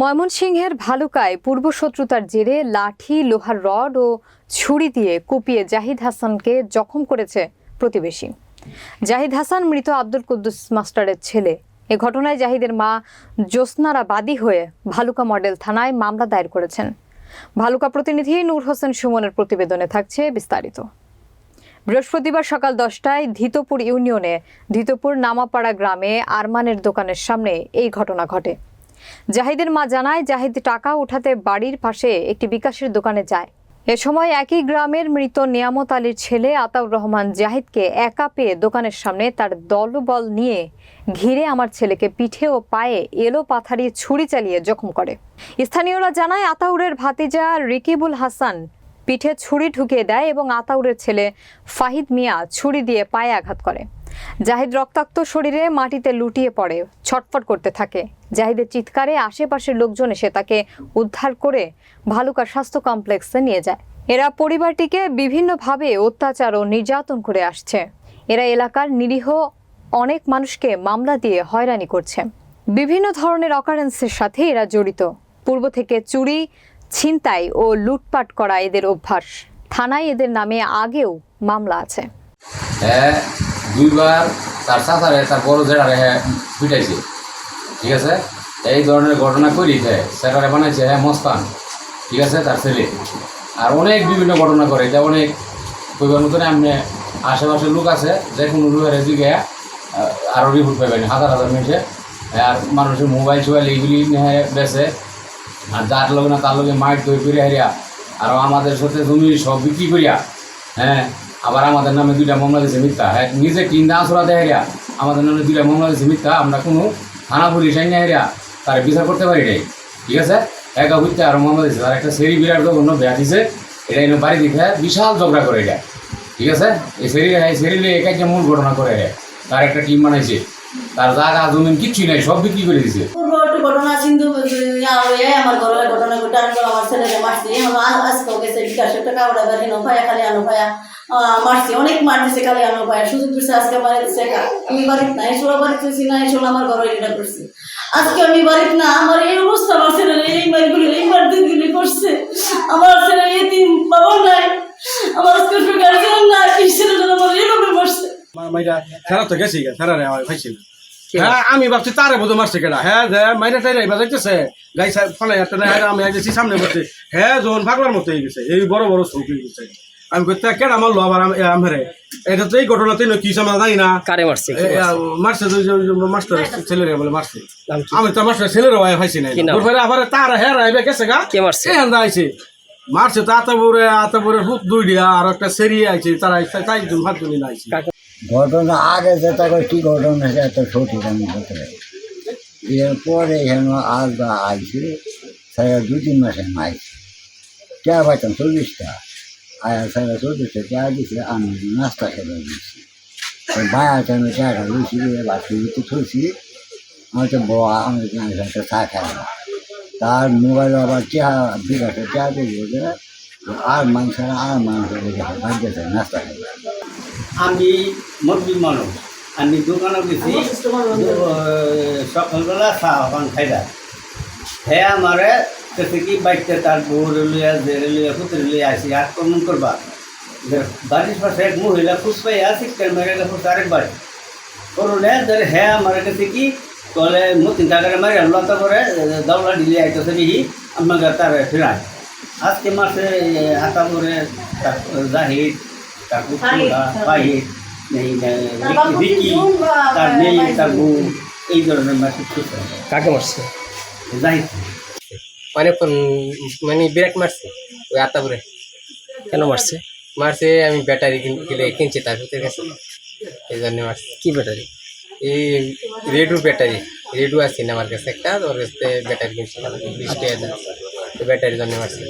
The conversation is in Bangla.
ময়মনসিংহের ভালুকায় পূর্বশত্রুতার জেরে লাঠি, লোহার রড ও ছুরি দিয়ে কুপিয়ে জাহিদ হাসানকে জখম করেছে প্রতিবেশী। জাহিদ হাসান মৃত আব্দুল কুদ্দুস মাস্টারের ছেলে। এ ঘটনায় জাহিদের মা জ্যোৎস্নারা বাদী হয়ে ভালুকা মডেল থানায় মামলা দায়ের করেছেন। ভালুকা প্রতিনিধি নূর হোসেন সুমনের প্রতিবেদনে থাকছে বিস্তারিত। বৃহস্পতিবার সকাল দশটায় ধিতপুর ইউনিয়নে ধিতপুর নামাপাড়া গ্রামে আরমানের দোকানের সামনে এই ঘটনা ঘটে। জাহিদের মা জানায় জাহিদ টাকা উঠাতে বাড়ির পাশে একটি বিকাশের দোকানে যায়। এ সময় একই গ্রামের মৃত নিয়ামত আলীর ছেলে আতাউর রহমান জাহিদকে একা পেয়ে দোকানের সামনে তার দলবল নিয়ে ঘিরে আমার ছেলেকে পিঠে ও পায়ে এলো পাথারি ছুরি চালিয়ে জখম করে। স্থানীয়রা জানায় আতাউরের ভাতিজা রিকিবুল হাসান পিঠে ছুরি ঢুকিয়ে দেয় এবং আতাউরের ছেলে ফাহিদ মিয়া ছুরি দিয়ে পায়ে আঘাত করে। জাহিদ রক্তাক্ত শরীরে মাটিতে লুটিয়ে পড়ে, ছটফট করতে থাকে। জাহিদের চিৎকারে আশেপাশের লোকজন এসে তাকে উদ্ধার করে ভালুকা স্বাস্থ্য কমপ্লেক্সে নিয়ে যায়। এরা পরিবারটিকে বিভিন্নভাবে অত্যাচার ও নির্যাতন করে আসছে। এরা এলাকার নিরীহ অনেক মানুষকে মামলা দিয়ে হয়রানি করছে। বিভিন্ন ধরনের অকারেন্সের সাথে এরা জড়িত। পূর্ব থেকে চুরি, ছিনতাই ও লুটপাট করা এদের অভ্যাস। থানায় এদের নামে আগেও মামলা আছে। দুইবার তার চাচারে, তার বড় জেডারে হ্যাঁ পিটাইছে। ঠিক আছে? এই ধরনের ঘটনা করি হ্যাঁ সেটারে বানাইছে হ্যাঁ মস্তান। ঠিক আছে? তার ছেলে। আর অনেক বিভিন্ন ঘটনা করে। এটা অনেক কইবার মতন আপনি আশেপাশের লোক আছে, যে কোনো লোকের দিকে আরও রিপোর্ট পাইবেন হাজার হাজার মেসে আর মানুষের মোবাইল সোবাইল এইগুলি বেছে। আর যার লগে না তার লগে মাইট তৈরি করে হারিয়া, আর আমাদের সাথে জমি সব বিক্রি করিয়া হ্যাঁ আবার আমাদের নামে দুইটা মামলা দিয়েছে মিথ্যা। হ্যাঁ নিজে কিনা আসরা দেয় হারিয়া আমাদের নামে দুইটা মামলা দিয়েছে মিথ্যা। আমরা কোনো থানা পুলিশ আইনে হারিয়া তার বিচার করতে পারি নাই। ঠিক আছে? একা বুঝতে আরও মামলা দিয়েছে। আর একটা সেরি বিরাট অন্য বেয়া দিছে এটা এনে বাড়ি দিকে বিশাল ঝগড়া করে এটা ঠিক আছে? এই সেরি এই সেরি একাই যে মূল ঘটনা করে এটা তার একটা টিম বানাইছে। তার জায়গা জমিন কিচ্ছুই নাই, সব বিক্রি করে দিছে। ঘটনা সিন্ধু আমার ঘরের ঘটনা ঘটে। আমি আমার ছেলেকে মারছি। আজকেও গেছে বিকাশের টাকা বের হেনো ভাইয়া খালি আনো মারছি। অনেক মার দিছে খালি ভাইয়া। সুযোগ দিচ্ছে আজকে আমি বাড়িতে নাই বাড়িতে ছি না আমার ঘরে এটা করছি। আজকে আমি বাড়িতে না আমার এই অবস্থা আমার ছেলে এই মারগুলি এই মার দিনগুলি করছে। আমার ছেলে এই তিন বাবা নাই আমার আজকে গার্জিয়ান নাই এই ছেলেটা আমার এইভাবে মারছে। মাইরা সারা তো গেছি সারা রে আমার হ্যাঁ আমি ভাবছি তারে বোধ মারছে কেডা। হ্যাঁ যে মাইরা টাইরা এবার যাইতেছে গাই ফলে একটা না হ্যাঁ আমি আইতেছি সামনে বসে হ্যাঁ যখন পাগলার মতো হয়ে গেছে। এই বড় বড় চোখ হয়ে গেছে আমি কইতে কেডা মারলো আবার আমারে এটা তো এই ঘটনাতে কি সময় জানি না। কারে মারছে? মারছে মাস্টার ছেলেরা বলে মারছে। আমি তো মাস্টার ছেলেরা ভাই খাইছি না। কি নাম? ওরপরে আবার তার হ্যাঁ রাইবে গেছে গা? কে মারছে? এখান আইছে। মারছে তো আতাপুরে আতাপুরে হুক দুই দিয়া আর একটা সেরিয়ে আইছে তারা তাই ভাত তুলি না আইছে। ঘটনা আগে যেটা করে কি ঘটনা সেটা সঠিক আমি বলতে পারি এরপরে এখানে আর আইছি সারা দু তিন মাসে আইছি চা পাইতাম? চল্লিশটা। আর সারা চল্লিশটা চা দিছে আমি নাস্তা খেতে দিচ্ছি ভাইয়াতে আমি চাটা লুচি বাসি দিতে থুছি আমি তো বড় আমি একটা চা খাই তার মোবাইল আবার চা বিকাশে চা দিয়ে আর মাংস আর মাংস বাড়িতে নাস্তা খাই আমি মুরগি মানুষ আমি দোকানে গেছি সকালবেলা চা পান খাইলা হ্যাঁ আমারে কাছে কি বাইকতে তার বউ লইয়া জেরে লইয়া পুত্রে লইয়া আসি আক্রমণ করবা? যে বাড়ির পাশে এক মহিলা খুব পাইয়া শিক্ষার মেরে গেছে আরেক বাড়ি। করলে ধরে হ্যাঁ আমার কাছে কি? কলে মতিন টাকারে মারি লতা করে দাওলা দিলে আইতেছে বিহি আমাকে তার ফিরায়। আজকে মাসে হাতা করে জাহিদ তার পুতুলা পাহিদ তার মেয়ে তার বউ এই ধরনের মাসে খুশি কাকে মারছে? জাহিদ। অনেকক্ষণ মানে ব্রেক মারছে ওই আতাপুরে কেন মারছে? মারছে আমি ব্যাটারি কিনে কিনছি তার ভিতরে গেছে। এই জন্য মারছে। কী ব্যাটারি? এই রেডু ব্যাটারি। রেডু আছে না আমার কাছে একটা ওর কাছে ব্যাটারি কিনছে। বৃষ্টি আছে। ব্যাটারির জন্য মারছে।